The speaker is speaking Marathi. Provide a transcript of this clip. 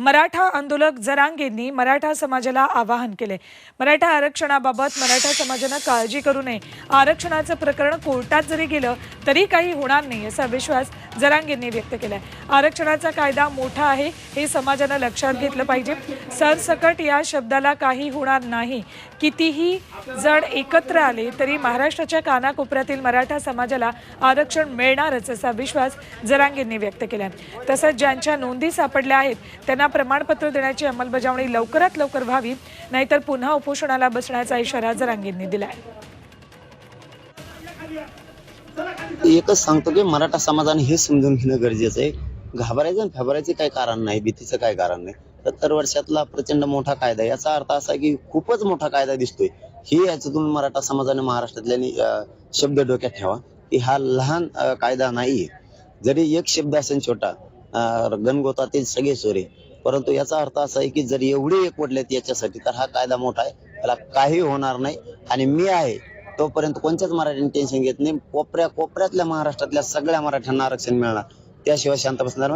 मराठा आंदोलक जरांगेंनी मराठा समाजाला आवाहन केले. मराठा आरक्षणाबाबत मराठा समाजानं काळजी करू नये. आरक्षणाचं प्रकरण कोर्टात जरी गेलं तरी काही होणार नाही असा विश्वास जरांगेंनी व्यक्त केलाय. आरक्षणाचा कायदा मोठा आहे हे समाजानं लक्षात घेतलं पाहिजे. सरसकट या शब्दाला काही होणार नाही. कितीही जण एकत्र आले तरी महाराष्ट्राच्या कानाकोपऱ्यातील मराठा समाजाला आरक्षण मिळणारच असा विश्वास जरांगेंनी व्यक्त केलाय. तसंच ज्यांच्या नोंदी सापडल्या आहेत त्यांना प्रमाणपत्र देण्याची अंमलबजावणी लवकरात लवकर व्हावी नाहीतर पुन्हा उपोषणाला बसण्याचा इशारा जरांगींनी दिलाय. एकच सांगतो की मराठा समाजाने हे समजून घेणं गरजेचं आहे. घाबरायचं आणि घाबरायचं काही कारण नाही भीतीचं काही कारण नाही. सत्तर वर्षातला प्रचंड मोठा कायदा याचा अर्थ असा की खूपच मोठा कायदा दिसतोय. हे याच्यातून मराठा समाजाने महाराष्ट्रातल्यानी शब्द डोक्यात ठेवा की हा लहान कायदा नाहीये. जरी एक शब्द असेल छोटा गणगोतातील सगळे सोरे परंतु याचा अर्थ असा आहे की जर एवढे एकवटलेत याच्यासाठी तर हा कायदा मोठा आहे. त्याला काही होणार नाही. आणि मी आहे तोपर्यंत कोणत्याच मराठ्यांनी टेन्शन घेत नाही. कोपऱ्या कोपऱ्यातल्या महाराष्ट्रातल्या सगळ्या मराठ्यांना आरक्षण मिळणार. त्याशिवाय शांत बसणार